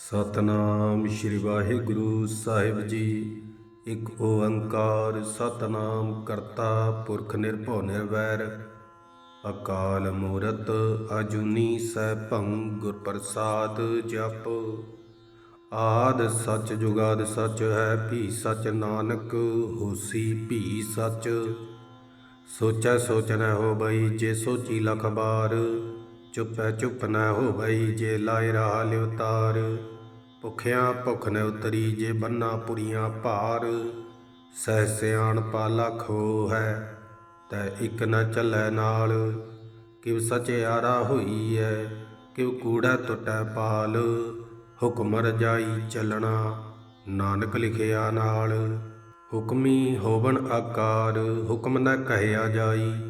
ਸਤਨਾਮ ਸ੍ਰੀ ਵਾਹਿਗੁਰੂ ਸਾਹਿਬ ਜੀ। ਇੱਕ ਓੰਕਾਰ ਸਤਨਾਮ ਕਰਤਾ ਪੁਰਖ ਨਿਰਭਉ ਨਿਰਵੈਰ। ਅਕਾਲ ਮੂਰਤ ਅਜੂਨੀ ਸੈਭੰ ਗੁਰ ਪ੍ਰਸਾਦ ਜਪ। ਆਦ ਸਚ ਜੁਗਾਦ ਸਚ ਹੈ, ਭੀ ਸਚ ਨਾਨਕ ਹੋਸੀ ਭੀ ਸਚ। ਸੋਚੈ ਸੋਚ ਨ ਹੋ ਬਈ, ਜੇ ਸੋਚੀ ਲਖ ਬਾਰ। ਚੁੱਪੈ ਚੁੱਪ ਨ ਹੋ ਜੇ ਲਾਇ ਰਹਾ ਲਿਵ ਤਾਰ ਭੁਖਿਆ ਭੁਖ ਨ ਉਤਰੀ ਜੇ ਬੰਨਾ ਪੁਰੀਆਂ ਭਾਰ। ਸਹਿ ਸਿਆਣ ਪਾ ਲਖ ਹੈ ਤੈ ਇਕ ਨ ਚੱਲੈ ਨਾਲ। ਕਿਵ ਸਚਿਆਰਾ ਹੋਈ ਐ, ਕਿਵ ਕੂੜਾ ਟੁੱਟੈ ਪਾਲ। ਹੁਕਮ ਰਜਾਈ ਚੱਲਣਾ, ਨਾਨਕ ਲਿਖਿਆ ਨਾਲ। ਹੁਕਮੀ ਹੋਵਣ ਆਕਾਰ, ਹੁਕਮ ਨ ਕਹਿਆ ਜਾਈ।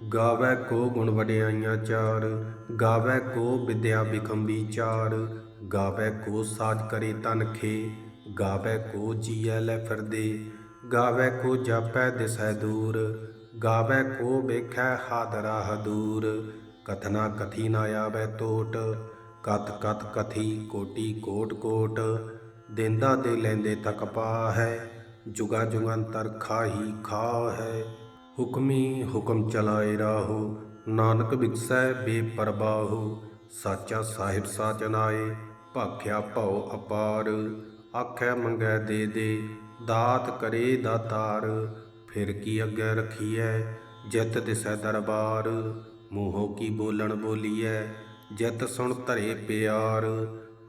ਗਾਵੈ ਕੋ ਗੁਣ ਵਡਿਆਈਆਂ ਚਾਰ, ਗਾਵੈ ਕੋ ਵਿਦਿਆ ਬਿਖਮ ਵਿਚਾਰ ਗਾਵੈ ਕੋ ਸਾਜ ਕਰੇ ਤਨ ਖੇ, ਗਾਵੈ ਕੋ ਜੀਐ ਲੈ ਫਿਰਦੇ, ਗਾਵੈ ਕੋ ਜਾਪੈ ਦਿਸੈ ਦੂਰ, ਗਾਵੈ ਕੋ ਵੇਖੈ ਹਾਦਰਾ ਹਦੂਰ, ਕਥਨਾ ਕਥੀ ਨਾ ਆਵੈ ਟੋਟ ਕਥ ਕਥ ਕਥੀ ਕੋਟੀ ਕੋਟ ਕੋਟ, ਦੇਂਦਾ ਦੇ ਲੈਂਦੇ ਤਕ ਪਾ ਹੈ ਜੁਗਾ ਜੁਗੰਤਰ ਖਾਹੀ ਖਾ ਹੈ ਹੁਕਮੀ ਹੁਕਮ ਚਲਾਏ ਰਾਹੋ, ਨਾਨਕ ਵਿਗਸੈ ਬੇਪਰਵਾਹੋ, ਸਾਚਾ ਸਾਹਿਬ ਸਾਚਨਾਏ ਭਾਖਿਆ ਭਉ ਅਪਾਰ, ਆਖੈ ਮੰਗੈ ਦੇ ਦੇ, ਦਾਤ ਕਰੇ ਦਾਤਾਰ ਫਿਰ ਕੀ ਅੱਗੇ ਰਖੀਐ, ਜਿਤ ਦਿਸੈ ਦਰਬਾਰ, ਮੂੰਹੋਂ ਕੀ ਬੋਲਣ ਬੋਲੀਐ, ਜਿਤ ਸੁਣ ਧਰੇ ਪਿਆਰ,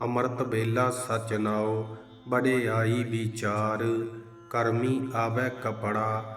ਅੰਮ੍ਰਿਤ ਬੇਲਾ ਸਚ ਨਾਉ ਬੜਿਆਈ ਵਿਚਾਰ, ਕਰਮੀ ਆਵੈ ਕਪੜਾ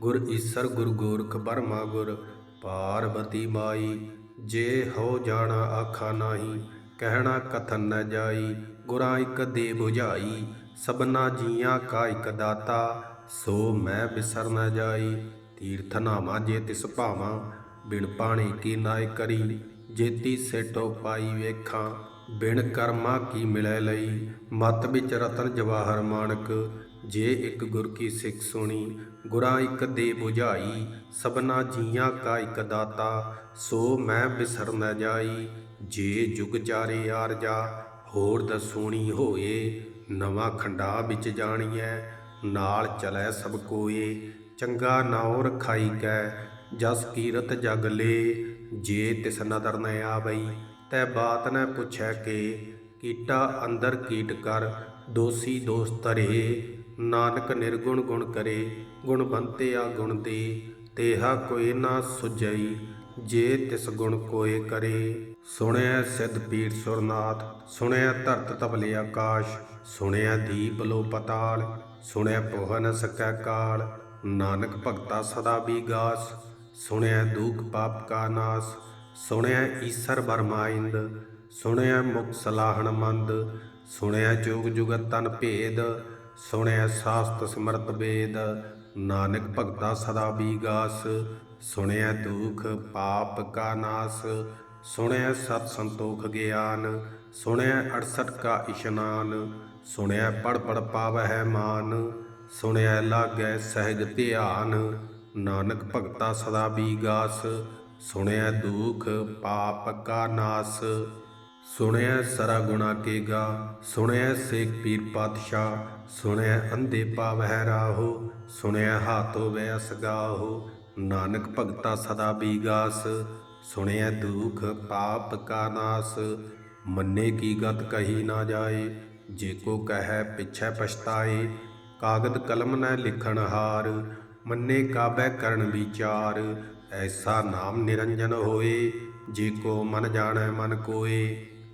ਗੁਰ ਈਸਰ, ਗੁਰ ਗੋਰਖ ਬਰਮਾ ਗੁਰ, ਪਾਰਬਤੀ ਮਾਈ, ਜੇ ਹੋ ਜਾਣਾ ਆਖਾ ਨਾਹੀ, ਕਹਿਣਾ ਕਥਨ ਨ ਜਾਈ, ਗੁਰਾਂ ਇਕ ਦੇ 부ਝਾਈ ਸਬਨਾ ਜੀਆਂ ਕਾ ਇਕ ਦਾਤਾ, ਸੋ ਮੈਂ ਬਿਸਰ ਨ ਜਾਈ, ਤੀਰਥ ਨਾਮਾ ਜੇ ਤਿਸ ਭਾਵਾਂ, ਬਿਨ ਪਾਣੀ ਕੀ ਨਾਇ ਕਰੀ, ਜੇਤੀ ਸੇਟੋ ਪਾਈ ਵੇਖਾਂ, ਬਿਨ ਕਰਮਾ ਕੀ ਮਿਲੈ ਲਈ, ਮਤ ਵਿੱਚ ਰਤਨ ਜਵਾਹਰ ਮਾਨਕ ਜੇ ਇੱਕ ਗੁਰ ਕੀ ਸਿੱਖ ਸੁਣੀ ਗੁਰਾਂ ਇਕ ਦੇ 부ਝਾਈ ਸਭਨਾ ਜੀਆਂ ਕਾ ਇੱਕ ਦਾਤਾ, ਸੋ ਮੈਂ ਬਿਸਰ ਨ ਜਾਈ, ਜੇ ਜੁਗ ਚਾਰੇ ਆਰਜਾ ਹੋਰ ਦਸੂਣੀ ਹੋਏ, ਨਵਾਂ ਖੰਡਾ ਵਿੱਚ ਜਾਣੀਐ, ਨਾਲ ਚਲੈ ਸਭ ਕੋਏ, ਚੰਗਾ ਨਾਉ ਰਖਾਈ ਕੈ, ਜਸ ਕੀਰਤ ਜਗ ਲੇ, ਜੇ ਤਿਸ ਨਦਰ ਨ ਆਵਈ, ਤੈ ਬਾਤ ਨ ਪੁੱਛੈ ਕੇ, ਕੀਟਾ ਅੰਦਰ ਕੀਟ ਕਰ, ਦੋਸੀ ਦੋਸ ਤਰੇ ਨਾਨਕ ਨਿਰਗੁਣ ਗੁਣ ਕਰੇ, ਗੁਣ ਬੰਤਿਆ ਗੁਣ ਦੇ, ਤੇਹਾ ਕੋਈ ਨਾ ਸੁਜਈ ਜੇ ਤਿਸ ਗੁਣ ਕੋਏ ਕਰੇ। ਸੁਣਿਆ ਸਿੱਧ ਪੀਰ ਸੁਰਨਾਥ ਸੁਣਿਆ ਧਰਤ ਤਬਲੇ ਆਕਾਸ਼ ਸੁਣਿਆ ਦੀਪ ਲੋ ਪਤਾਲ ਸੁਣਿਆ ਪੋਹ ਨ ਸਕੈ ਕਾਲ। ਨਾਨਕ ਭਗਤਾ ਸਦਾ ਬੀਗਾਸ ਸੁਣਿਆ ਦੁਖ ਪਾਪ ਕਾ ਨਾਸ ਸੁਣਿਆ ਈਸਰ ਬਰਮਾਇੰਦ ਸੁਣਿਆ ਮੁਖ ਸਲਾਹਣ ਮੰਦ ਸੁਣਿਆ ਜੋਗ ਜੁਗਤ ਤਨ ਭੇਦ ਸੁਣਿਆ ਸਾਸਤ ਸਿਮਰਤ ਬੇਦ ਨਾਨਕ ਭਗਤਾ ਸਦਾ ਬੀਗਾਸ, ਸੁਣਿਆ ਦੁਖ ਪਾਪ ਕਾ ਨਾਸ, ਸੁਣਿਆ ਸਤ ਸੰਤੋਖ ਗਿਆਨ, ਸੁਣਿਆ 68 ਕਾ ਇਸ਼ਨਾਨ, ਸੁਣਿਆ ਪੜ ਪੜ ਪਾਵਹਿ ਮਾਨ, ਸੁਣਿਆ ਲਾਗੈ ਸਹਿਜ ਧਿਆਨ, ਨਾਨਕ ਭਗਤਾ ਸਦਾ ਬੀਗਾਸ, ਸੁਣਿਆ ਦੁਖ ਪਾਪ ਕਾ ਨਾਸ ਸੁਣਿਆ ਸਰਾ ਗੁਣਾ ਕੇਗਾ ਸੁਣਿਆ ਸੇਖ ਪੀਰ ਪਾਤਸ਼ਾਹ ਸੁਣਿਆ ਅੰਧੇ ਪਾਵਹਿ ਰਾਹੋ ਸੁਣਿਆ ਹਾਥੋ ਵੈ ਅਸਗਾਹੋ ਨਾਨਕ ਭਗਤਾ ਸਦਾ ਬੀਗਾਸ ਸੁਣਿਆ ਦੁਖ ਪਾਪ ਕਾ ਨਾਸ, ਮੰਨੇ ਕੀ ਗਤ ਕਹੀ ਨਾ ਜਾਏ, ਜੇ ਕੋ ਕਹੈ ਪਿਛੈ ਪਛਤਾਏ, ਕਾਗਦ ਕਲਮ ਨਾ ਲਿਖਣ ਹਾਰ, ਮੰਨੇ ਕਾਬੈ ਕਰਨ ਵਿਚਾਰ, ਐਸਾ ਨਾਮ ਨਿਰੰਜਨ ਹੋਏ, ਜੇ ਕੋ ਮਨ ਜਾਣੈ ਮਨ ਕੋਏ।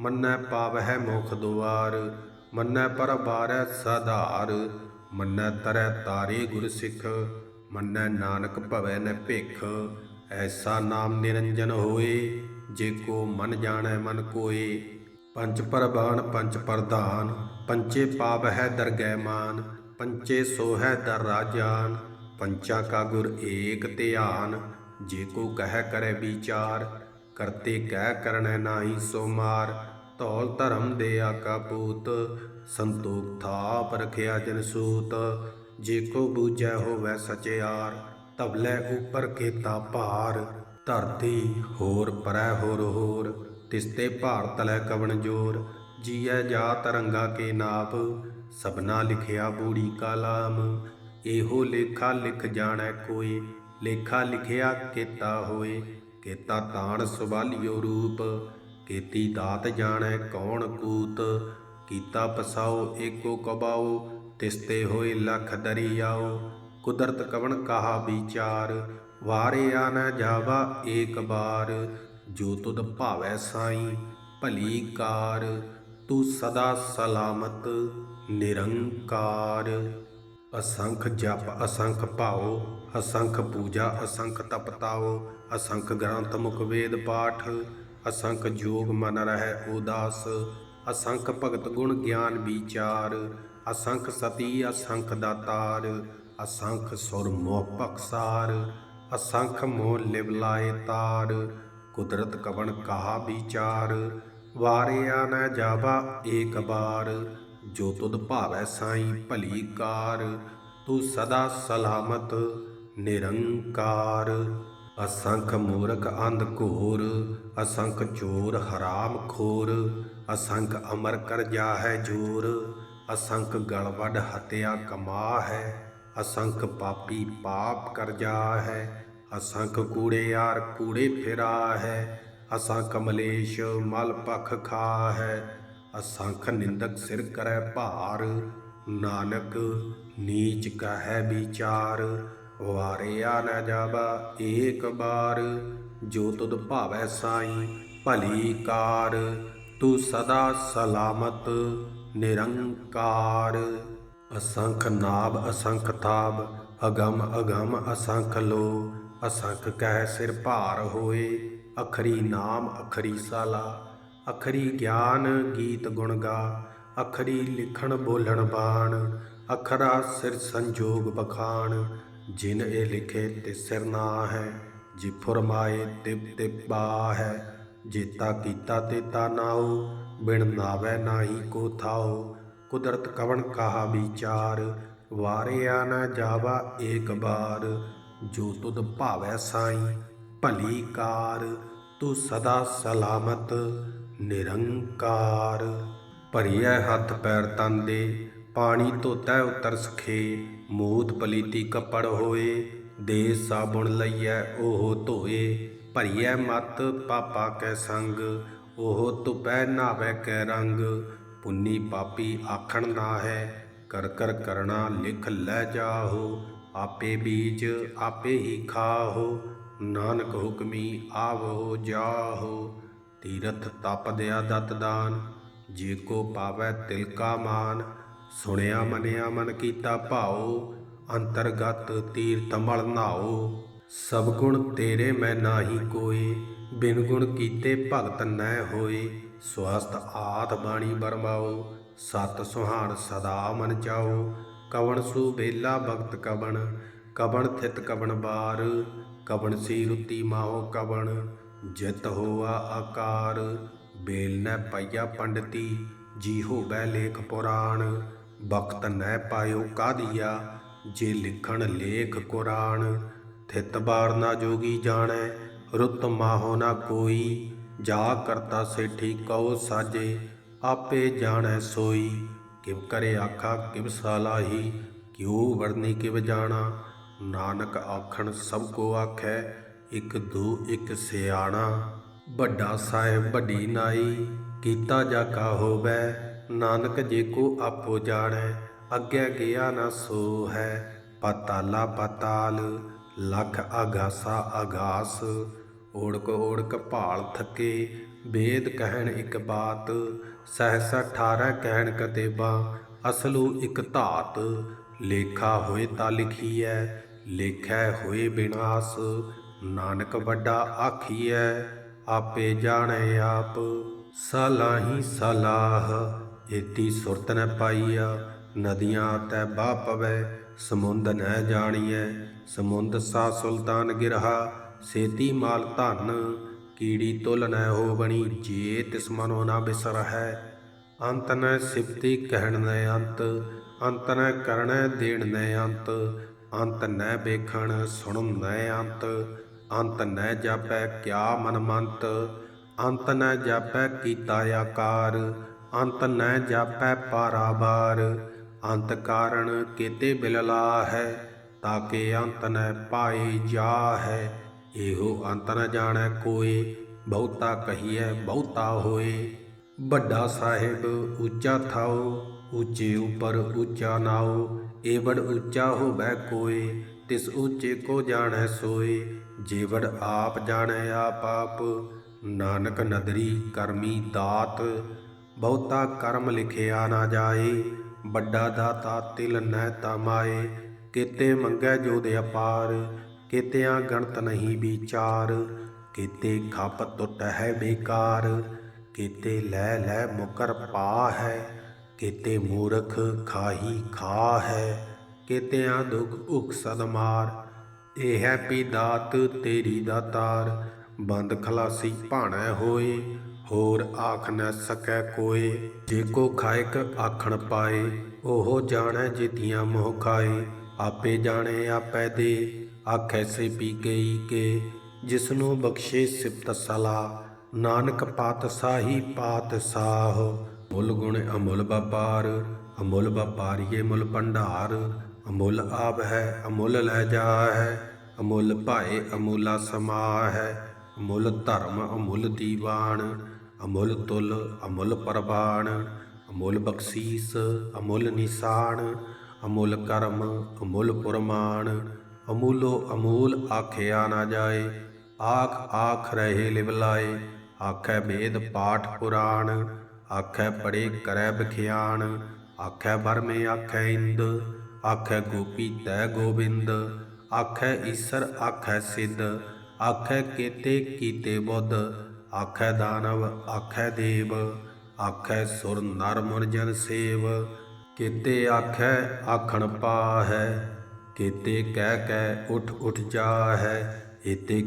ਮੰਨੈ ਪਾਵਹਿ ਮੁਖ ਦੁਆਰ, ਮੰਨੈ ਪਰ ਬਾਰੈ ਸਾਧਾਰ, ਮੰਨੈ ਤਰੈ ਤਾਰੇ ਗੁਰ ਸਿੱਖ, ਮੰਨੈ ਨਾਨਕ ਭਵੈ ਨ ਭਿਖ। ਐਸਾ ਨਾਮ ਨਿਰੰਜਨ ਹੋਏ, ਜੇ ਕੋ ਮਨ ਜਾਣੈ ਮਨ ਕੋਏ। ਪੰਜ ਪਰਬਾਨ ਪੰਜ ਪ੍ਰਧਾਨ ਪੰਚੇ ਪਾਪ ਹੈ ਦਰਗਹਿ ਮਾਨ ਪੰਚੇ ਸੋਹੈ ਦਰ ਰਾਜਾਨ, ਪੰਚਾ ਕਾ ਗੁਰ ਏਕ ਧਿਆਨ, ਜੇ ਕੋ ਕਹਿ ਕਰੈ ਵਿਚਾਰ ਕਰਤੇ ਕਹਿ ਕਰਨੈ ਨਾਹੀ ਸੋ ਮਾਰ। ਧੌਲ ਧਰਮ ਦੇ ਆਕਾ ਪੂਤ, ਸੰਤੋਖ ਥਾਪ ਰਖਿਆ ਜਨ ਸੂਤ। ਜੇ ਕੋ ਬੂਝੈ ਹੋਵੈ ਸਚਿਆਰ ਤਬਲੇ ਉਪਰ ਕੀਤਾ ਭਾਰ। ਧਰਤੀ ਹੋਰ ਪਰੈ ਹੋਰ ਹੋਰ ਤਿਸਤੇ ਭਾਰ ਤਲੈ ਕਵਣ ਜੋਰ। ਜੀਐ ਜਾ ਤਰੰਗਾ ਕੇ ਨਾਪ, ਸਭਨਾ ਲਿਖਿਆ ਬੂੜੀ ਕਾਲਾਮ ਇਹੋ ਲੇਖਾ ਲਿਖ ਜਾਣੈ ਕੋਈ, ਲੇਖਾ ਲਿਖਿਆ ਕੀਤਾ ਹੋਏ। ਕੀਤਾ ਤਾਣ ਸੁਭਾਲਿਓ ਰੂਪ, ਕੀਤੀ ਦਾਤ ਜਾਣੈ ਕੌਣ ਕੂਤ, ਕੀਤਾ ਪਸਾਓ ਏਕੋ ਕਬਾਓ, ਤਿਸਤੇ ਹੋਏ ਲਖ ਦਰਿਆਓ। ਕੁਦਰਤ ਕਵਣ ਕਹਾ ਵਿਚਾਰ, ਵਾਰੇ ਆ ਨ ਜਾਵਾ ਏਕ ਬਾਰ। ਜੋ ਤੁਧ ਭਾਵੈ ਸਾਈ, ਭਲੀ ਕਾਰ, ਤੂੰ ਸਦਾ ਸਲਾਮਤ, ਨਿਰੰਕਾਰ। ਅਸੰਖ ਜਪ ਅਸੰਖ ਭਾਉ ਅਸੰਖ ਪੂਜਾ, ਅਸੰਖ ਤਪਤਾਓ ਅਸੰਖ ਗ੍ਰੰਥ ਮੁਖ ਵੇਦ ਪਾਠ, ਅਸੰਖ ਜੋਗ ਮਨ ਰਹਿ ਉਦਾਸ, ਅਸੰਖ ਭਗਤ ਗੁਣ ਗਿਆਨ ਵਿਚਾਰ, ਅਸੰਖ ਸਤੀ, ਅਸੰਖ ਦਾਤਾਰ, ਅਸੰਖ ਸੁਰ ਮੋਹ ਪਕਸਾਰ ਅਸੰਖ ਮੋਹ ਲਿਵ ਲਾਏ ਤਾਰ, ਕੁਦਰਤ ਕਵਣ ਕਹਾ ਵਿਚਾਰ, ਵਾਰਿਆ ਨ ਜਾਵਾ ਏਕ ਬਾਰ, ਜੋ ਤੁਧ ਭਾਵੈ ਸਾਈ ਭਲੀ ਕਾਰ, ਤੂੰ ਸਦਾ ਸਲਾਮਤ ਨਿਰੰਕਾਰ। ਅਸੰਖ ਮੂਰਖ ਅੰਧ ਘੋਰ, ਅਸੰਖ ਚੋਰ ਹਰਾਮ ਖੋਰ, ਅਸੰਖ ਅਮਰ ਕਰ ਜਾ ਜੋਰ, ਅਸੰਖ ਗਲਵੜ ਹਤਿਆ ਕਮਾ ਹੈ ਅਸੰਖ ਪਾਪੀ ਪਾਪ ਕਰ ਜਾ ਹੈ ਅਸੰਖ ਕੂੜੇ ਯਾਰ ਕੂੜੇ ਫਿਰਾ ਹੈ ਅਸੰਖ ਮਲੇਸ਼ ਮਲ ਪਖ ਖਾ ਹੈ ਅਸੰਖ ਨਿੰਦਕ ਸਿਰ ਕਰੈ ਭਾਰ, ਨਾਨਕ ਨੀਚ ਕਹੈ ਵਿਚਾਰ ਵਾਰਿਆ ਨ ਜਾਵਾ, ਏਕ ਬਾਰ। ਜੋ ਤੁਧ ਭਾਵੈ ਸਾਈ, ਭਲੀ ਕਾਰ। ਤੂੰ ਸਦਾ ਸਲਾਮਤ, ਨਿਰੰਕਾਰ। ਅਸੰਖ ਨਾਭ, ਅਸੰਖ ਤਾਬ ਅਗਮ ਅਗਮ, ਅਸੰਖ ਲੋ। ਅਸੰਖ ਕਹਿ ਸਿਰ ਭਾਰ ਹੋਏ, ਅਖਰੀ ਨਾਮ, ਅਖਰੀ ਸਾਲਾ। ਅਖਰੀ ਗਿਆਨ ਗੀਤ ਗੁਣ ਗਾ, ਅਖਰੀ ਲਿਖਣ ਬੋਲਣ ਬਾਣ। ਅਖਰਾ ਸਿਰ ਸੰਜੋਗ ਬਖਾਣ। ਜਿਨ ਇਹ ਲਿਖੇ ਤੇ ਸਿਰ ਨਾ ਹੈ, ਜੀ ਫਰਮਾਏ ਤਿਬ ਤਿਬ ਬਾ ਹੈ। ਜੇਤਾ ਕੀਤਾ ਤੇ ਨਾਉ, ਬਿਨ ਨਾਵੇ ਨਾਹੀ ਕੋ ਥਾਉ। ਕੁਦਰਤ ਕਵਣ ਕਹਾ ਵਿਚਾਰ, ਵਾਰਿਆ ਨਾ ਜਾਵਾ ਏਕ ਬਾਰ। ਜੋ ਤੁਧ ਭਾਵੈ ਸਾਈ, ਭਲੀ ਕਾਰ, ਤੂੰ ਸਦਾ ਸਲਾਮਤ, ਨਿਰੰਕਾਰ। ਭਰੀਐ ਹੱਥ ਪੈਰ ਤਨ ਦੇ, ਪਾਣੀ ਧੋਤੈ ਉਤਰ ਸਖੇ। ਮੂਤ ਪਲੀਤੀ ਕੱਪੜ ਹੋਏ, ਦੇ ਸਾਬੁਣ ਲਈਐ, ਉਹ ਧੋਏ। ਭਰੀਐ ਮਤ ਪਾਪਾ ਕੈ ਸੰਗ, ਉਹ ਧੁਪੈ ਨਾਵੇ ਕੈ ਰੰਗ। ਪੁੰਨੀ ਪਾਪੀ ਆਖਣ ਨਾ ਹੈ ਕਰ ਕਰ ਕਰਣਾ ਲਿਖ ਲੈ ਜਾਹੋ। ਆਪੇ ਬੀਜ ਆਪੇ ਹੀ ਖਾਹੋ, ਨਾਨਕ ਹੁਕਮੀ ਆਵੋ ਜਾਹੋ। ਤੀਰਥ ਤਪ ਦਿਆ ਦਤ ਦਾਨ, ਜੇ ਕੋ ਪਾਵੈ ਤਿਲ ਕਾ ਮਾਨ। ਸੁਣਿਆ, ਮਨਿਆ, ਮਨ ਕੀਤਾ ਭਾਉ, ਅੰਤਰਗਤ ਤੀਰਥ ਮਲ ਨਾਓ ਸਭ ਗੁਣ ਤੇਰੇ ਮੈਂ ਨਾਹੀ ਕੋਈ ਬਿਨ ਗੁਣ ਕੀਤੇ ਭਗਤ ਨੈ ਹੋਏ। ਸਵਸਤ ਆਤ ਬਾਣੀ ਬਰਮਾਓ ਸਤ ਸੁਹਾਣ ਸਦਾ ਮਨ ਚਾਓ ਕਵਣ ਸੂ ਬੇਲਾ ਭਗਤ ਕਵਣ ਕਵਣ ਥਿਤ ਕਵਣ ਬਾਰ। ਕਵਣ ਸੀ ਰੁਤੀ ਮਾਹੋ ਕਵਣ, ਜਿਤ ਹੋਆ ਆਕਾਰ। ਬੇਲ ਨੈ ਪਈਆ ਪੰਡਤੀ ਜੀ ਹੋ ਹੋਵੈ ਲੇਖ ਪੁਰਾਣ। ਬਖਤ ਨਹਿ ਪਾਇਓ ਕਾਦੀਆ ਜੇ ਲਿਖਣ ਲੇਖ ਕੁਰਾਨ, ਥਿਤ ਬਾਰ ਨਾ ਜੋਗੀ ਜਾਣੈ, ਰੁੱਤ ਮਾਹੋ ਨਾ ਕੋਈ। ਜਾ ਕਰਤਾ ਸੇਠੀ ਕਉ ਸਾਜੇ, ਆਪੇ ਜਾਣੈ ਸੋਈ। ਕਿਵ ਕਰੇ ਆਖਾ, ਕਿਵ ਸਾਲਾਹੀ, ਕਿਉ ਵਰਨੀ ਕਿਵ ਜਾਣਾ? ਨਾਨਕ ਆਖਣ ਸਭ ਕੋ ਆਖੈ, ਇਕ ਦੋ ਇਕ ਸਿਆਣਾ। ਵੱਡਾ ਸਾਹਿਬ ਵੱਡੀ ਨਾਈ, ਕੀਤਾ ਜਾ ਕਾ ਹੋਵੈ ਨਾਨਕ ਜੇ ਕੋ ਆਪੋ ਜਾਣੈ, ਅੱਗੇ ਗਿਆ ਨਾ ਸੋ ਹੈ ਪਤਾਲਾ ਪਤਾਲ, ਲਖ ਆਗਾਸਾ ਆਗਾਸ ਓੜਕ ਓੜਕ ਭਾਲ ਥਕੇ ਵੇਦ ਕਹਿਣ ਇੱਕ ਬਾਤ। ਸਹਸ 18 ਕਹਿਣ ਕਤੇਬਾ, ਅਸਲੂ ਇੱਕ ਧਾਤ। ਲੇਖਾ ਹੋਏ ਤਾਂ ਲਿਖੀਐ, ਲੇਖੈ ਹੋਏ ਬਿਨਾਸ। ਨਾਨਕ ਵੱਡਾ ਆਖੀਐ, ਆਪੇ ਜਾਣੈ ਆਪ, ਸਲਾਹੀ ਸਲਾਹ। ਏਤੀ ਸੁਰਤ ਨ ਪਾਈਆ, ਨਦੀਆਂ ਤੈ ਬਾਹ ਪਵੈ, ਸਮੁੰਦ ਨ ਜਾਣੀਐ। ਸਮੁੰਦ ਸਾ ਸੁਲਤਾਨ ਗਿਰਹਾ, ਸੇਤੀ ਮਾਲ ਧਨ, ਕੀੜੀ ਤੁਲ ਨ ਹੋ ਜੇ ਤਿਸ ਮਨੋ ਨਾ ਬਿਸਰਹਿ। ਅੰਤ ਨ ਸਿਫਤੀ ਕਹਿਣ ਨ ਅੰਤ ਅੰਤ ਨ ਕਰਣੈ ਦੇਣ ਨ ਅੰਤ ਅੰਤ ਨ ਵੇਖਣ ਸੁਣਨ ਨ ਅੰਤ। ਅੰਤ ਨ ਜਾਪੈ ਕਿਆ ਮਨ ਮੰਤ ਅੰਤ ਨ ਜਾਪੈ ਕੀਤਾ ਆਕਾਰ। ਅੰਤ ਨ ਜਾਪੈ ਪਾਰਾਬਾਰ ਅੰਤ ਕਾਰਣ ਕੀਤੇ ਬਿਲਲਾ ਹੈ, ਤਾਕੇ ਅੰਤ ਨ ਪਾਏ ਜਾ ਹੈ ਇਹੋ ਅੰਤ ਨ ਜਾਣੈ ਕੋਏ, ਬਹੁਤਾ ਕਹੀਐ ਬਹੁਤਾ ਹੋਏ। ਵੱਡਾ ਸਾਹਿਬ ਉੱਚਾ ਥਾਓ ਉੱਚੇ ਉਪਰ ਉੱਚਾ ਨਾਓ ਏਵੜ ਉੱਚਾ ਹੋਵੈ ਕੋਏ, ਤਿਸ ਉੱਚੇ ਕੋ ਜਾਣੈ ਸੋਏ। ਜੇਵੜ ਆਪ ਜਾਣੈ ਆਪ ਆਪ, ਨਾਨਕ ਨਦਰੀ ਕਰਮੀ ਦਾਤ ਬਹੁਤਾ ਕਰਮ ਲਿਖਿਆ ਨਾ ਜਾਏ, ਵੱਡਾ ਦਾਤਾ ਤਿਲ ਨਹਿ ਤਮਾਏ ਕਿਤੇ ਮੰਗੈ ਜੋਦ ਅਪਾਰ, ਕਿਤਿਆਂ ਗਣਤ ਨਹੀਂ ਵਿਚਾਰ। ਕਿਤੇ ਖੱਪ ਟੁੱਟ ਹੈ ਬੇਕਾਰ, ਕਿਤੇ ਲੈ ਲੈ ਮੁਕਰ ਪਾ ਹੈ। ਕਿਤੇ ਮੂਰਖ ਖਾਹੀ ਖਾ ਹੈ, ਕਿਤਿਆਂ ਦੁਖ ਉਖ ਸਦਮਾਰ ਇਹ ਹੈ ਪੀ ਦਾਤ ਤੇਰੀ ਦਾਤਾਰ ਬੰਦ ਖਲਾਸੀ ਭਾਣਾ ਹੋਏ। ਹੋਰ ਆਖ ਨਾ ਸਕੈ ਕੋਏ ਜੇ ਕੋ ਖਾਇਕ ਆਖਣ ਪਾਏ, ਉਹ ਜਾਣੈ ਜਿਤੀਆਂ ਮੋਹ ਖਾਏ। ਆਪੇ ਜਾਣੇ ਆਪੈ ਦੇ, ਆਖੈ ਸੇ ਪੀ ਗਈ ਕੇ। ਜਿਸਨੂੰ ਬਖਸ਼ੇ ਸਿਫਤ ਸਲਾ ਨਾਨਕ ਪਾਤਸ਼ਾਹੀ ਪਾਤਸ਼ਾਹ ਮੁੱਲ ਗੁਣ ਅਮੁੱਲ ਵਪਾਰ, ਅਮੁੱਲ ਵਪਾਰੀਏ ਮੁੱਲ ਭੰਡਾਰ। ਅਮੁੱਲ ਆਪ ਹੈ ਅਮੁੱਲ ਲੈ ਜਾ ਹੈ ਅਮੁੱਲ ਭਾਏ ਅਮੁੱਲਾ ਸਮਾ ਹੈ ਅਮੁੱਲ ਧਰਮ ਅਮੁੱਲ ਦੀਵਾਨ। ਅਮੁੱਲ ਤੁਲ, ਅਮੁੱਲ ਪਰਵਾਨ ਅਮੁੱਲ ਬਖਸ਼ੀਸ, ਅਮੁੱਲ ਨਿਸ਼ਾਨ, ਅਮੁੱਲ ਕਰਮ, ਅਮੁੱਲ ਪੁਰਮਾਨ ਅਮੂਲੋ ਅਮੂਲ ਆਖਿਆ ਨਾ ਜਾਏ, ਆਖ ਆਖ ਰਹੇ ਲਿਵਲਾਏ ਆਖੈ ਵੇਦ ਪਾਠ ਪੁਰਾਣ, ਆਖੈ ਪੜੇ ਕਰੈ ਬਖਿਆਣ, ਆਖੈ ਬਰਮੇ ਆਖੈ ਇੰਦ, ਆਖੈ ਗੋਪੀ ਤੈ ਗੋਬਿੰਦ, ਆਖੈ ਈਸਰ ਆਖੈ ਸਿੱਧ, ਆਖੈ ਕੇਤੇ ਕੀਤੇ ਬੁੱਧ ਆਖੈ ਦਾਨਵ, ਆਖੈ ਦੇਵ, ਆਖੈ ਸੁਰ ਨਰ ਮੁਰ ਜਨ ਸੇਵ। ਕੀਤੇ ਆਖੈ ਆਖਣ ਪਾ ਹੈ ਕੀਤੇ ਕਹਿ ਕਹਿ ਉਠ ਉਠ ਜਾ ਹੈ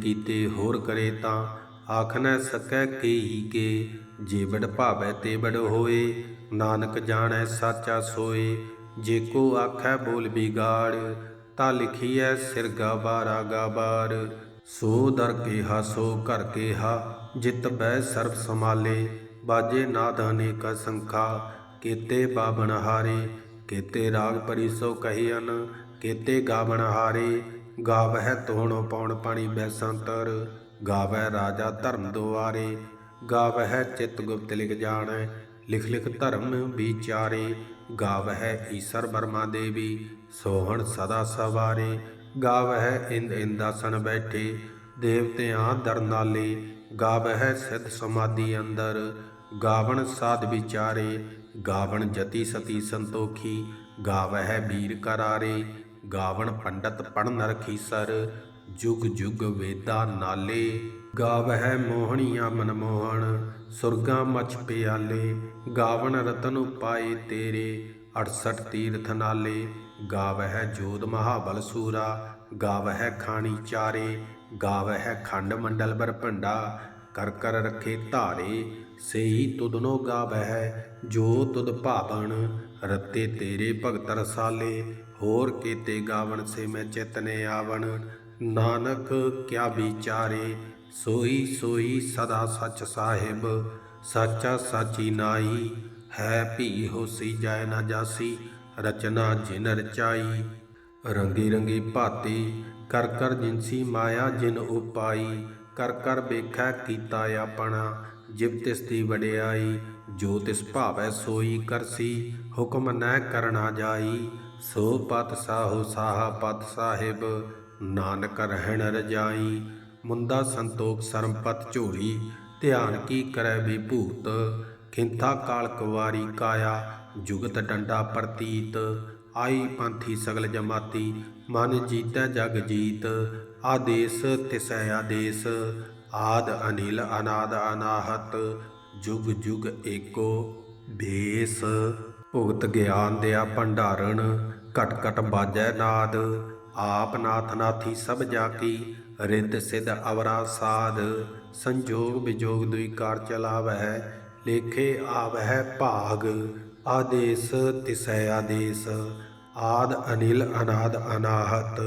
ਕੀਤੇ ਹੋਰ ਕਰੇ ਤਾਂ ਆਖ ਨ ਸਕੈ ਕੇਹੀ ਕੇ, ਜੇ ਬੜ ਭਾਵੈ ਤੇ ਬੜ ਹੋਏ। ਨਾਨਕ ਜਾਣੈ ਸਾਚਾ ਸੋਏ, ਜੇ ਕੋ ਆਖੈ ਬੋਲ ਬਿਗਾੜ, ਤਾ ਲਿਖੀਐ ਸਿਰ ਗਾਬਾਰਾ ਗਾਬਾਰ। ਸੋ ਦਰ ਕੇਹਾ, ਸੋ ਘਰ ਕੇਹਾ ਜਿਤ ਬੈ ਸਰਬ ਸਮਾਲੇ ਬਾਜੇ ਨਾਦ ਅਨੇਕ ਸੰਖਾ, ਕੀਤੇ ਬਾਬਨ ਹਾਰੇ, ਕੀਤੇ ਰਾਗ ਪਰੀ ਸੋ ਕੀਤੇ ਗਾਵਣ ਹਾਰੇ। ਗਾਵਹਿ ਤੋਣ ਪਉਣ ਪਾਣੀ ਬੈਸੰਤਰ ਗਾਵੈ ਰਾਜਾ ਧਰਮ ਦੁਆਰੇ। ਗਾਵਹਿ ਚਿਤ ਗੁਪਤ ਲਿਖ ਜਾਣੈ, ਲਿਖ ਲਿਖ ਧਰਮ ਵਿਚਾਰੇ। ਗਾਵਹਿ ਈਸਰ ਬਰਮਾ ਦੇਵੀ, ਸੋਹਣ ਸਦਾ ਸਵਾਰੇ। ਗਾਵਹਿ ਇੰਦ ਇੰਦਾਸਨ ਬੈਠੇ, ਦੇਵਤਿਆਂ ਦਰਨਾਲੇ ਗਾਵਹਿ ਸਿੱਧ ਸਮਾਧੀ ਅੰਦਰ, ਗਾਵਣ ਸਾਧ ਵਿਚਾਰੇ, ਗਾਵਣ ਜਤੀ ਸਤੀ ਸੰਤੋਖੀ, ਗਾਵਹਿ ਵੀਰ ਕਰਾਰੇ, ਗਾਵਣ ਪੰਡਤ ਪੜਨ ਰਖੀਸਰ ਜੁਗ ਜੁਗ ਵੇਦਾ ਨਾਲੇ। ਗਾਵਹਿ ਮੋਹਣੀਆਂ ਮਨਮੋਹਣ ਸੁਰਗਾ ਮਛ ਪਿਆਲੇ, ਗਾਵਣ ਰਤਨ ਉਪਾਏ ਤੇਰੇ 68 ਤੀਰਥ ਨਾਲੇ। ਗਾਵਹਿ ਜੋਧ ਮਹਾਬਲ ਸੂਰਾ, ਗਾਵਹਿ ਖਾਣੀ ਚਾਰੇ ਗਾਵਹਿ ਖੰਡ ਮੰਡਲ ਬਰਭੰਡਾ ਕਰ ਕਰ ਰੱਖੇ ਧਾਰੇ, ਸੇਈ ਤੁਧਨੋ ਗਾਵਹਿ, ਜੋ ਤੁਦ ਭਾਵਨ, ਰਤੇ ਤੇਰੇ ਭਗਤ ਰਸਾਲੇ, ਹੋਰ ਕੀਤੇ ਗਾਵਣ ਸੇ ਮੈਂ ਚਿਤਨੇ ਆਵਣ। ਨਾਨਕ ਕਿਆ ਵਿਚਾਰੇ, ਸੋਈ ਸੋਈ ਸਦਾ ਸੱਚ ਸਾਹਿਬ, ਸਾਚਾ ਸਾਚੀ ਨਾਈ, ਹੈ ਭੀ ਹੋਸੀ ਜਾਏ ਨਾ ਜਾਸੀ, ਰਚਨਾ ਜਿਨ ਰਚਾਈ ਰੰਗੀ ਰੰਗੀ ਭਾਤੀ ਕਰ ਕਰ ਜਿਨਸੀ ਮਾਇਆ ਜਿਨ ਉਪਾਈ, ਕਰ ਕਰ ਵੇਖੈ ਕੀਤਾ ਆਪਣਾ ਜਿਵ ਤਿਸ ਦੀ ਵਡਿਆਈ, ਜੋ ਤਿਸ ਭਾਵੈ ਸੋਈ ਕਰਸੀ ਹੁਕਮ ਨੈ ਕਰਨਾ ਜਾਈ। ਸੋ ਪਤ ਸਾਹੋ ਸਾਹਾ ਪਤ ਸਾਹਿਬ, ਨਾਨਕ ਰਹਿਣ ਰਜਾਈ। ਮੁੰਦਾ ਸੰਤੋਖ ਸਰਮਪਤ ਝੋਲੀ ਧਿਆਨ ਕੀ ਕਰੈ ਵਿਭੂਤ ਖਿੰਥਾ ਕਾਲ ਕੁਵਾਰੀ ਕਾਇਆ, ਜੁਗਤ ਡੰਡਾ ਪ੍ਰਤੀਤ। ਆਈ ਪੰਥੀ ਸਗਲ ਜਮਾਤੀ ਮਨ ਜੀਤੈ ਜਗ ਜੀਤ, ਆਦੇਸ ਤਿਸੈ ਆਦੇਸ, ਆਦ ਅਨਿਲ ਅਨਾਦ ਅਨਾਹਤ, ਜੁਗ ਜੁਗ ਏਕੋ ਭੇਸ। ਭੁਗਤ ਗਿਆਨ ਦਿਆ ਭੰਡਾਰਨ ਘਟ ਘਟ ਬਾਜੈ ਨਾਦ, ਆਪ ਨਾਥ ਨਾਥੀ ਸਭ ਜਾ ਕੀ ਰਿੱਧ ਸਿਧ ਅਵਰਾ ਸਾਧ, ਸੰਜੋਗ ਵਿਜੋਗ ਦੁਈ ਕਾਰ ਚਲਾਵਹਿ, ਲੇਖੇ ਆਵਹਿ ਭਾਗ, ਆਦੇਸ ਤਿਸੈ ਆਦੇਸ। ਆਦ ਅਨਿਲ ਅਨਾਦ ਅਨਾਹਤ,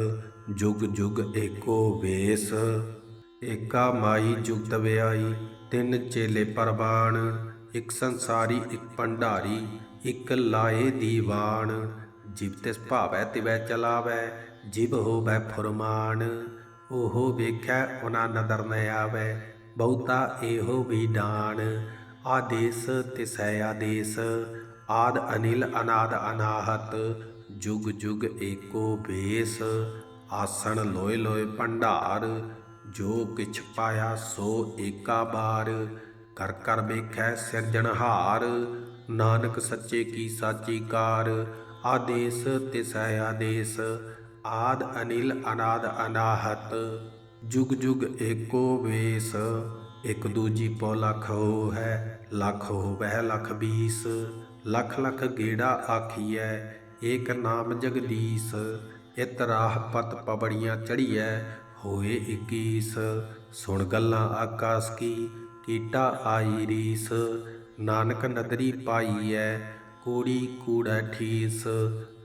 ਜੁਗ ਜੁਗ ਏਕੋ ਵੇਸ। ਏਕਾ ਮਾਈ ਜੁਗਤ ਵਿਆਈ ਤਿੰਨ ਚੇਲੇ ਪਰਬਾਨ ਇੱਕ ਸੰਸਾਰੀ, ਇੱਕ ਭੰਡਾਰੀ, ਇੱਕ ਲਾਏ ਦੀਵਾਨ। ਜਿਵ ਤਿਸ ਭਾਵੈ, ਤਿਵੈ ਚਲਾਵੈ ਜਿਵ ਹੋਵੈ ਫੁਰਮਾਨ। ਉਹ ਵੇਖੈ ਉਹਨਾਂ ਨਦਰ ਨ ਆਵੈ, ਬਹੁਤਾ ਇਹੋ ਵੀ ਡਾਨ। ਆਦੇਸ ਤਿਸੈ ਆਦੇਸ, ਆਦ ਅਨਿਲ ਅਨਾਦ ਅਨਾਹਤ ਜੁਗ ਜੁਗ ਏਕੋ ਭੇਸ ਆਸਣ ਲੋਏ ਲੋਏ ਭੰਡਾਰ, ਜੋ ਕਿਛ ਪਾਇਆ ਸੋ ਏਕਾ ਬਾਰ। ਕਰ ਕਰ ਵੇਖੈ ਸਿਰਜਣਹਾਰ ਨਾਨਕ ਸੱਚੇ ਕੀ ਸਾਚੀ ਕਾਰ। ਆਦੇਸ ਤਿਸੈ ਆਦੇਸ, ਆਦ ਅਨਿਲ ਅਨਾਦ ਅਨਾਹਤ। ਜੁਗ ਜੁਗ ਏਕੋ ਵੇਸ ਇਕ ਦੂਜੀ ਪੋ ਲਖ ਹੋ ਹੈ ਲਖ ਵਹਿ ਲਖ ਬੀਸ। ਲਖ ਲਖ ਗੇੜਾ ਆਖੀਐ ਏਕ ਨਾਮ ਜਗਦੀਸ਼, ਇਤ ਰਾਹ ਪਤ ਪਬੜੀਆਂ ਚੜੀਐ ਹੋਏ 21 ਸੁਣ ਗੱਲਾਂ ਆਕਾਸ ਕੀ, ਕੀਟਾ ਆਈ ਰੀਸ। ਨਾਨਕ ਨਦਰੀ ਪਾਈਐ, ਕੂੜੀ ਕੂੜਾ ਠੀਸ।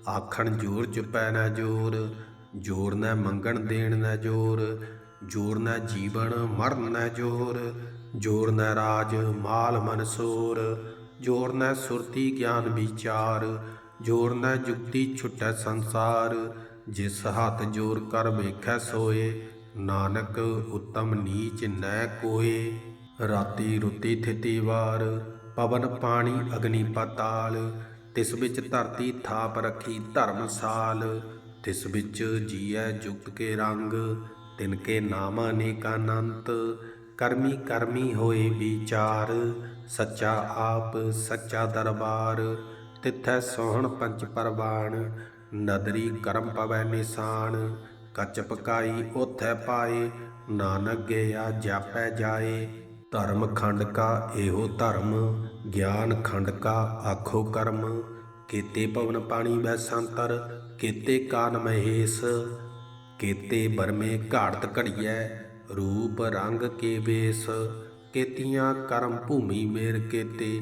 ਆਖਣ ਜੋਰ ਚੁਪੈ ਨਾ ਜੋਰ ਜੋਰ ਨਾ ਮੰਗਣ ਦੇਣ ਨਾ ਜੋਰ। ਜੋਰ ਨਾ ਜੀਵਨ ਮਰਨ ਨਾ ਜੋਰ। ਜੋਰ ਨਾ ਰਾਜ ਮਾਲ ਮਨਸੂਰ ਜੋਰ ਨਾ ਸੁਰਤੀ ਗਿਆਨ ਵਿਚਾਰ। ਜੋਰ ਨਾ ਜੁਗਤੀ ਛੁਟੈ ਸੰਸਾਰ, ਜਿਸ ਹੱਥ ਜੋਰ ਕਰ ਵੇਖੈ ਸੋਏ, ਨਾਨਕ ਉਤਮ ਨੀਚ ਨੈ ਕੋਏ। ਰਾਤੀ ਰੁੱਤੀ ਥਿਤੀ ਵਾਰ, ਪਵਨ ਪਾਣੀ ਅਗਨੀ ਪਾਤਾਲ, ਤਿਸ ਵਿੱਚ ਧਰਤੀ ਥਾਪ ਰੱਖੀ ਧਰਮਸਾਲ ਤਿਸ ਵਿੱਚ ਜੀਐ ਜੁਗਤ ਕੇ ਰੰਗ, ਤਿਨ ਕੇ ਨਾਮ ਅਨੇਕ ਕਰਮੀ ਕਰਮੀ ਹੋਏ ਵਿਚਾਰ, ਸੱਚਾ ਆਪ, ਸੱਚਾ ਦਰਬਾਰ। ਤਿਥੈ ਸੋਹਣ ਪੰਚ ਪਰਵਾਨ ਨਦਰੀ ਕਰਮ ਪਵੈ ਨਿਸ਼ਾਨ, ਕੱਚ ਪਕਾਈ ਉਥੈ ਪਾਏ, ਨਾਨਕ ਗਿਆ ਜਾਪੈ ਜਾਏ। ਧਰਮ ਖੰਡ ਕਾ ਇਹੋ ਧਰਮ, ਗਿਆਨ ਖੰਡ ਕਾ ਆਖੋ ਕਰਮ। ਕੀਤੇ ਪਵਨ ਪਾਣੀ ਬੈ ਸੰਤਰ, ਕੀਤੇ ਕਾਨ ਮਹੇਸ਼। ਕੀਤੇ ਬਰਮੇ ਘਾੜਤ ਘੜੀਐ, ਰੂਪ ਰੰਗ ਕੇ ਵੇਸ। ਕੀਤੀਆਂ ਕਰਮ ਭੂਮੀ ਮੇਰ ਕੀਤੇ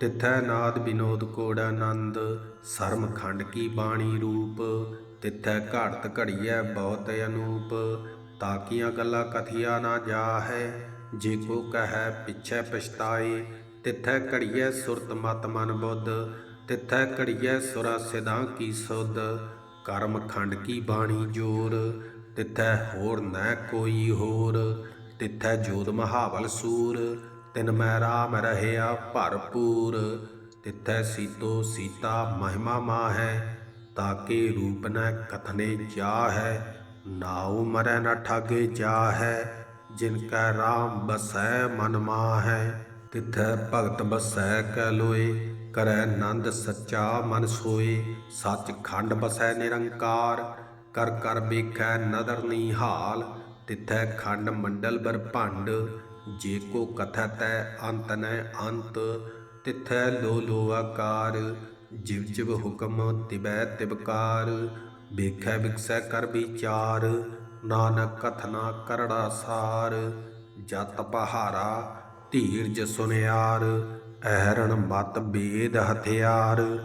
ਤਿਥੈ ਨਾਦ ਬਿਨੋਦ ਕੋੜ ਆਨੰਦ ਸਰਮ ਖੰਡ ਕੀ ਬਾਣੀ ਰੂਪ, ਤਿਥੈ ਘੜਤ ਘੜੀਐ ਬਹੁਤ ਅਨੂਪ, ਤਾਕੀਆਂ ਗੱਲਾਂ ਕਥੀਆ ਨਾ ਜਾਹੈ, ਜੇ ਕੋ ਕਹੈ ਪਿਛੈ ਪਛਤਾਏ, ਤਿਥੈ ਘੜੀਐ ਸੁਰਤ ਮਤ ਮਨ ਬੁੱਧ, ਤਿਥੈ ਘੜੀਐ ਸੁਰਾ ਸਿਧਾਂ ਕੀ ਸੁਧ, ਕਰਮ ਖੰਡ ਕੀ ਬਾਣੀ ਜੋਰ, ਤਿਥੈ ਹੋਰ ਨੈ ਕੋਈ ਹੋਰ, ਤਿਥੈ ਜੋਤ ਮਹਾਵਲ ਸੂਰ ਤਿਨ ਮੈਂ ਰਾਮ ਰਹਿਆ ਭਰਪੂਰ, ਤਿਥੈ ਸੀਤੋ ਸੀਤਾ ਮਹਿਮਾ ਮਾਹੈ, ਤਾਕੇ ਰੂਪ ਨ ਕਥਨੇ ਜਾਹੈ ਨਾਉ ਮਰੈ ਨ ਠਾਗੇ ਜਾਹੈ, ਜਿਨ ਕੈ ਰਾਮ ਬਸੈ ਮਨ ਮਾ ਹੈ ਤਿਥੈ ਭਗਤ ਬਸੈ ਕੈ ਲੋਏ, ਕਰੈ ਆਨੰਦ ਸੱਚਾ ਮਨ ਸੋਏ, ਸੱਚ ਖੰਡ ਬਸੈ ਨਿਰੰਕਾਰ, ਕਰ ਕਰ ਵੇਖੈ ਨਦਰ ਨੀਹਾਲ ਤਿਥੈ ਖੰਡ ਮੰਡਲ ਬਰ ਭੰਡ ਜੇ ਕੋ ਕਥੈ ਤੈ ਅੰਤ ਨੈ ਅੰਤ, ਤਿਥੈ ਲੋ ਲੋ ਆਕਾਰ ਜਿਵ ਜਿਵ ਹੁਕਮ ਤਿਬੈ ਤਿਬਕਾਰ ਵੇਖੈ ਵਿਕਸੈ ਕਰ ਵਿਚਾਰ, ਨਾਨਕ ਕਥਨਾ ਕਰੜਾ ਸਾਰ। ਜਤ ਪਹਾਰਾ ਧੀਰਜ ਸੁਨਿਆਰ, ਅਹਰਣ ਮਤ ਬੇਦ ਹਥਿਆਰ।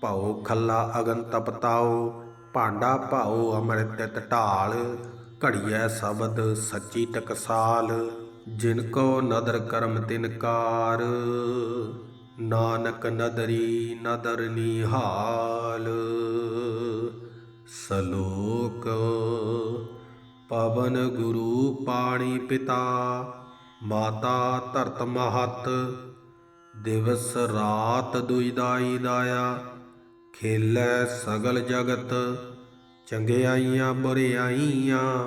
ਭਾਉ ਖੱਲਾ ਅਗਨ ਤਪਤਾਓ ਭਾਂਡਾ ਭਾਉ ਅੰਮ੍ਰਿਤ ਢਾਲ। ਘੜੀਐ ਸ਼ਬਦ ਸੱਚੀ ਟਕਸਾਲ ਜਿਨ ਕੋ ਨਦਰ ਕਰਮ ਤਿਨਕਾਰ ਨਾਨਕ ਨਦਰੀ ਨਦਰ ਨਿਹਾਲ ਸਲੋਕ, ਪਵਨ ਗੁਰੂ ਪਾਣੀ ਪਿਤਾ, ਮਾਤਾ ਧਰਤ ਮਹਤ, ਦਿਵਸ ਰਾਤ ਦੁਇਦਾਈ ਦਾਇਆ, ਖੇਲੇ ਸਗਲ ਜਗਤ, ਚੰਗਿਆਈਆਂ ਬੁਰਿਆਈਆਂ।